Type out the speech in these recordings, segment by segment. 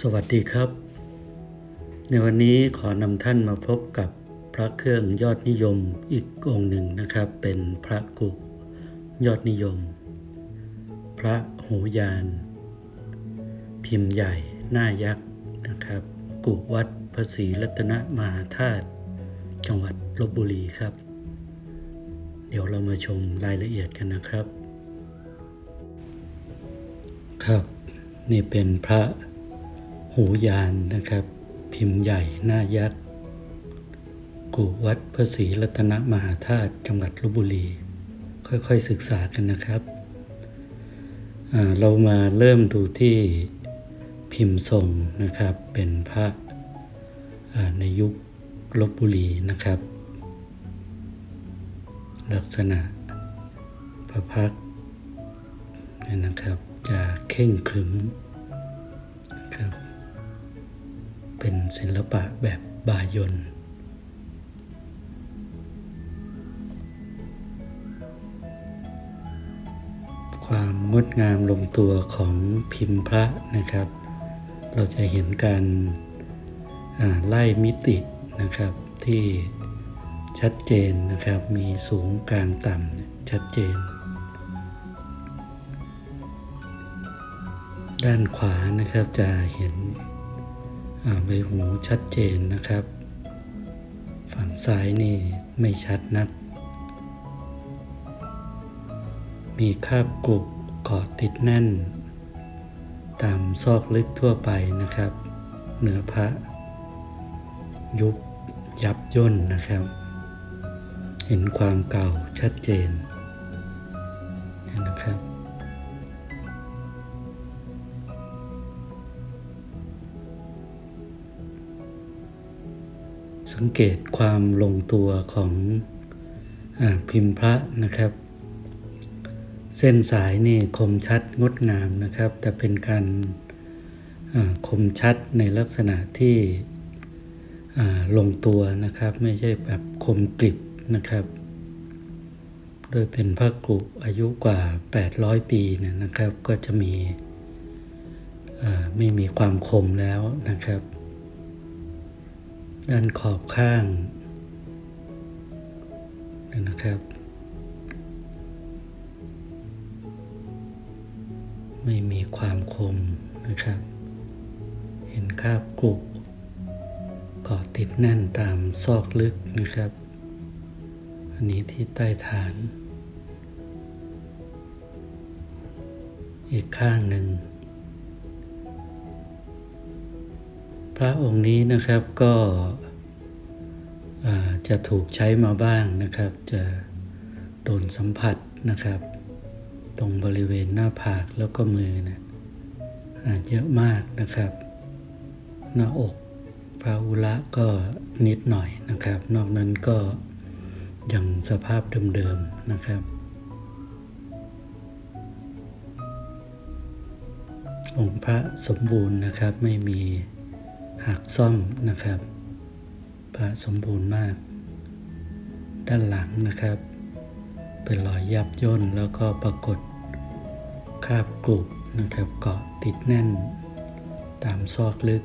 สวัสดีครับ ในวันนี้ขอนำท่านมาพบกับพระเครื่องยอดนิยมอีกองค์หนึ่งนะครับ เป็นพระกุยอดนิยม พระหูยาน พิมพ์ใหญ่หน้ายักษ์นะครับ กุวัดพระศรีรัตนมหาธาตุจังหวัดลบบุรีครับ เดี๋ยวเรามาชมรายละเอียดกันนะครับ ครับ นี่เป็นพระ หูยานนะครับ พิมพ์ใหญ่หน้ายักษ์กูวัดพระศรีรัตนมหาธาตุจังหวัดลบบุรี ค่อยๆศึกษากันนะครับเรามาเริ่มดูที่พิมพ์ทรงนะครับ เป็นพระในยุคลบบุรีนะครับ ลักษณะพระพักนะครับจะเข่งขรึม เป็นศิลปะแบบบายนความงดงามลงตัวของพิมพ์พระนะครับ เราจะเห็นการไล่มิตินะครับที่ชัดเจนนะครับ มีสูงกลางต่ำชัดเจน ด้านขวานะครับจะเห็น ใบหูชัดเจนนะครับ ฝั่งซ้ายนี่ไม่ชัดนัก มีคราบกรุบเกาะติดแน่น ตามซอกลึกทั่วไปนะครับ เหนือพระ ยุบยับย่นนะครับ เห็นความเก่าชัดเจนนี่นะครับ สังเกตความลงตัวของอพิมพ์พระนะครับ เส้นสายนี่คมชัดงดงามนะครับ แต่เป็นการคมชัดในลักษณะที่ลงตัวนะครับ ไม่ใช่แบบคมกริบนะครับ โดยเป็นพระกรุอายุกว่า 800 ปีนยนะครับ ก็จะมีไม่มีความคมแล้วนะครับ ด้านขอบข้างนะครับ ไม่มีความคมนะครับ เห็นคราบกรุเกาะติดแน่นตามซอกลึกนะครับ อันนี้ที่ใต้ฐาน อีกข้างหนึ่ง ระองค์นี้นะครับก็จะถูกใช้มาบ้างนะครับ จะโดนสัมผัสนะครับ ตรงบริเวณหน้าผากแล้วก็มือนะอ่าเยอะมากนะครับ หน้าอกพระอุระก็นิดหน่อยนะครับ นอกนั้นก็ยังสภาพเดิมๆนะครับ องค์พระสมบูรณ์นะครับไม่มี หักซ่อมนะครับ พระสมบูรณ์มาก ด้านหลังนะครับ เป็นรอยยับย่นแล้วก็ปรากฏคราบกรุบนะครับเกาะติดแน่น ตามซอกลึก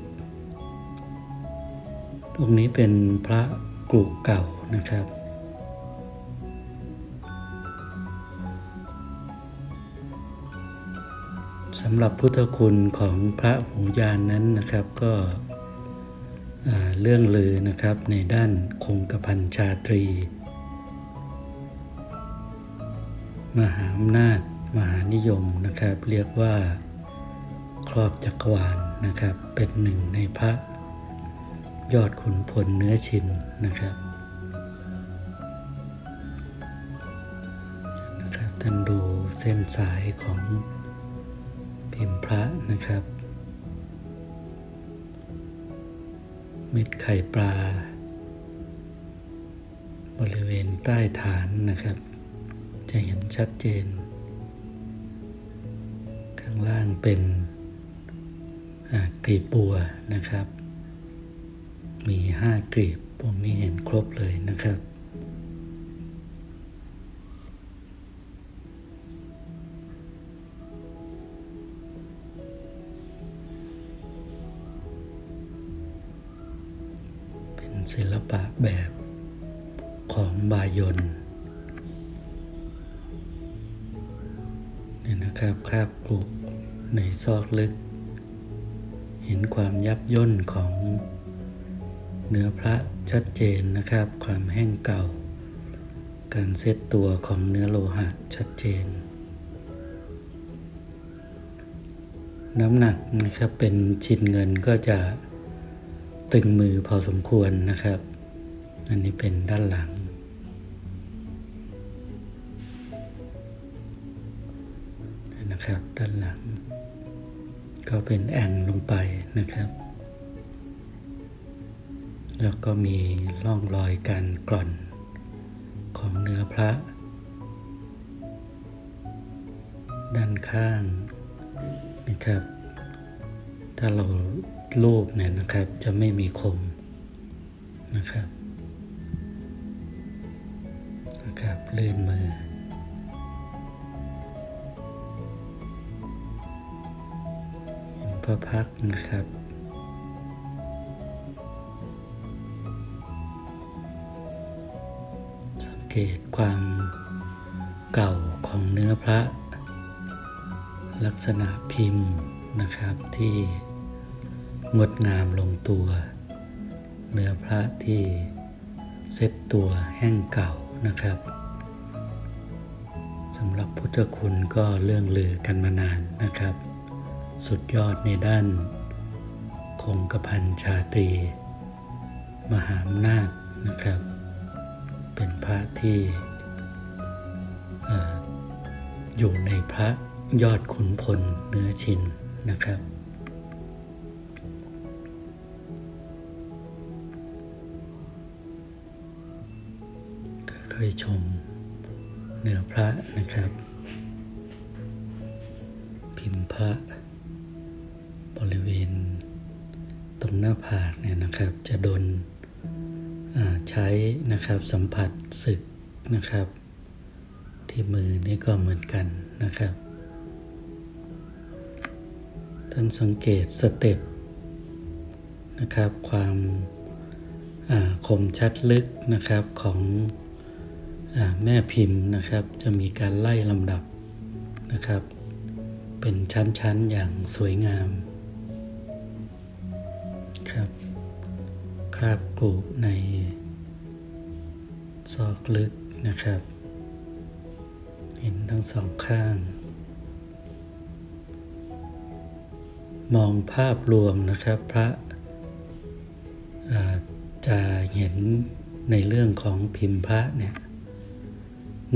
ตรงนี้เป็นพระกรุเก่านะครับสำหรับพุทธคุณของพระหูยานนั้นนะครับก็ เรื่องลือนะครับในด้านคงกระพันชาตรี มหาอำนาจ มหานิยมนะครับ เรียกว่า ครอบจักรวาลนะครับ เป็นหนึ่งในพระ ยอดขุนพลเนื้อชินนะครับนะครับท่านดูเส้นสายของพิมพ์พระนะครับ เม็ดไข่ปลา บริเวณใต้ฐานนะครับ จะเห็นชัดเจน ข้างล่างเป็นกลีบบัวนะครับ มีห้ากลีบพวกนี้เห็นครบเลยนะครับ ศิลปะแบบของบายนเนี่ยนะครับคาบกรุในซอกลึก เห็นความยับย่นของเนื้อพระชัดเจนนะครับ ความแห้งเก่า การเซตตัวของเนื้อโลหะชัดเจน น้ำหนักนะครับเป็นชิ้นเงินก็จะ ตึงมือพอสมควรนะครับ อันนี้เป็นด้านหลัง นะครับ ด้านหลัง ก็เป็นแอ่งลงไปนะครับ แล้วก็มีร่องรอยการกร่อนของเนื้อพระ ด้านข้างนะครับ ถ้าเรา ลูบเนี่ยนะครับ จะไม่มีคมนะครับนะครับลื่นมือพระพักนะครับสังเกตความเก่าของเนื้อพระ ลักษณะพิมพ์นะครับที่ งดงามลงตัว เนื้อพระที่เซ็ตตัวแห้งเก่านะครับสำหรับพุทธคุณก็เรื่องลือกันมานานนะครับ สุดยอดในด้าน คงกระพันชาตรีมหาอำนาจนะครับ เป็นพระที่อออยู่ในพระยอดขุนพลเนื้อชินนะครับ ยชมเนื้อพระนะครับ พิมพ์พระ บริเวณ ตรงหน้าผากเนี่ยนะครับ จะโดนใช้นะครับสัมผัสศึกนะครับ ที่มือนี่ก็เหมือนกันนะครับ ท่านสังเกตสเต็ปนะครับความคมชัดลึกนะครับของ แม่พิมพ์นะครับจะมีการไล่ลำดับนะครับ เป็นชั้นๆอย่างสวยงามครับคราบกรูในซอกลึกนะครับ เห็นทั้งสองข้าง มองภาพรวมนะครับพระจะเห็นในเรื่องของพิมพ์พระเนี่ย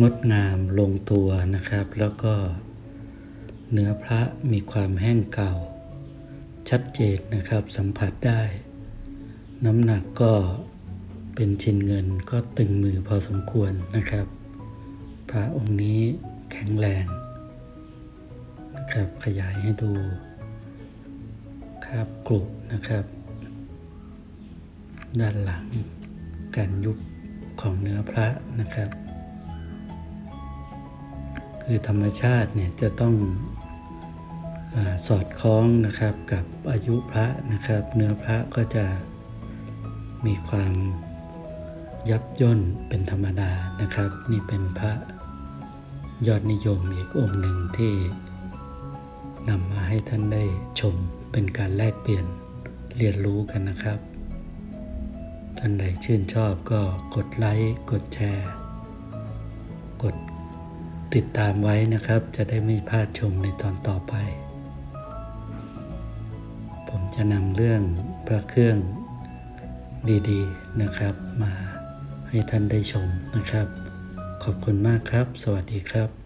งดงามลงตัวนะครับ แล้วก็เนื้อพระมีความแห้งเก่า ชัดเจนนะครับสัมผัสได้ น้ำหนักก็เป็นชิ้นเงินก็ตึงมือพอสมควรนะครับ พระองค์นี้แข็งแรงนะครับขยายให้ดูคาบกรุนะครับ ด้านหลังการยุบของเนื้อพระนะครับ คือธรรมชาติเนี่ยจะต้องอสอดคล้องนะครับกับอายุพระนะครับ เนื้อพระก็จะมีความยับย่นเป็นธรรมดานะครับ นี่เป็นพระยอดนิยมอีกองค์หนึ่งที่นำมาให้ท่านได้ชมเป็นการแลกเปลี่ยนเรียนรู้กันนะครับ ท่านใดชื่นชอบก็กดไลค์ กดแชร์ กด ติดตามไว้นะครับ จะได้ไม่พลาดชมในตอนต่อไป ผมจะนำเรื่องพระเครื่องดีๆนะครับ มาให้ท่านได้ชมนะครับ ขอบคุณมากครับ สวัสดีครับ